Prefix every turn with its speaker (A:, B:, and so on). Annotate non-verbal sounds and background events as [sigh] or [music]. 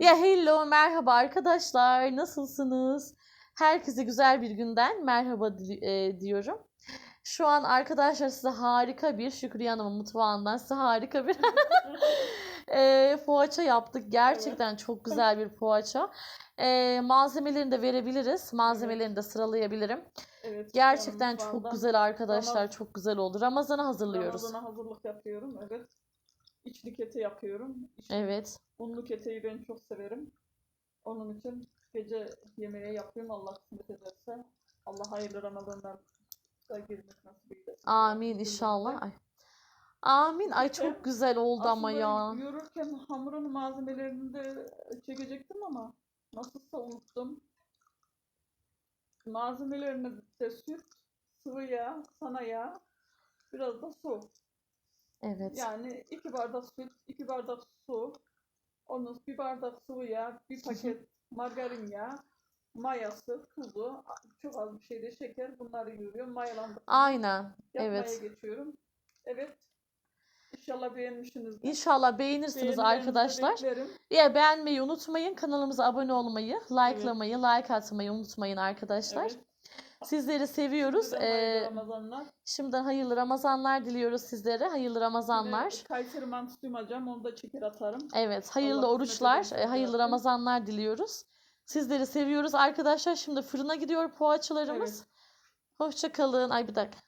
A: Ya hello, merhaba arkadaşlar. Nasılsınız? Herkese güzel bir günden merhaba dili- e, diyorum. Şu an arkadaşlar size harika bir Şükriye Hanım'ın mutfağından size harika bir [laughs] e, poğaça yaptık. Gerçekten çok güzel bir poğaça. E, malzemelerini de verebiliriz. Malzemelerini de sıralayabilirim.
B: Evet.
A: Gerçekten çok güzel arkadaşlar.
B: Ramazan-
A: Çok güzel oldu. Ramazan'a hazırlıyoruz.
B: Ramazana hazırlık yapıyorum. Evet. İçli kete yapıyorum. İçli
A: Evet.
B: Unlu keteyi ben çok severim. Onun için gece yemeği yapıyorum Allah kısmet ederse. Allah hayırlı Ramazanlar da girmek nasip eylesin.
A: Amin inşallah. Ay. Amin. Ay çok güzel oldu ama ya.
B: yoğururken hamurun malzemelerini de çekecektim ama nasılsa unuttum. Malzemelerini de süt, sıvı yağ, sana yağ, biraz da su.
A: Evet.
B: Yani iki bardak süt, iki bardak su, onun bir bardak sıvı yağ, bir paket margarin yağı, mayası, tuzu, çok az bir şey de şeker bunları yürüyorum. Mayalandık.
A: Aynen.
B: Yapmaya
A: Evet.
B: geçiyorum. Evet. İnşallah beğenmişsinizdir.
A: İnşallah beğenirsiniz arkadaşlar.
B: beklerim.
A: Ya beğenmeyi unutmayın. Kanalımıza abone olmayı, likelamayı, like atmayı unutmayın arkadaşlar.
B: Evet.
A: Sizleri seviyoruz. Ee,
B: Ramazanlar.
A: şimdiden hayırlı Ramazanlar diliyoruz sizlere. Hayırlı Ramazanlar.
B: Bir Kayseri mantısı duymayacağım. Onu da çeker atarım.
A: Evet, hayırlı
B: Allah
A: oruçlar, e, hayırlı. Ramazanlar diliyoruz. Sizleri seviyoruz arkadaşlar. Şimdi fırına gidiyor poğaçalarımız. Hoşça kalın. Ay bir dakika.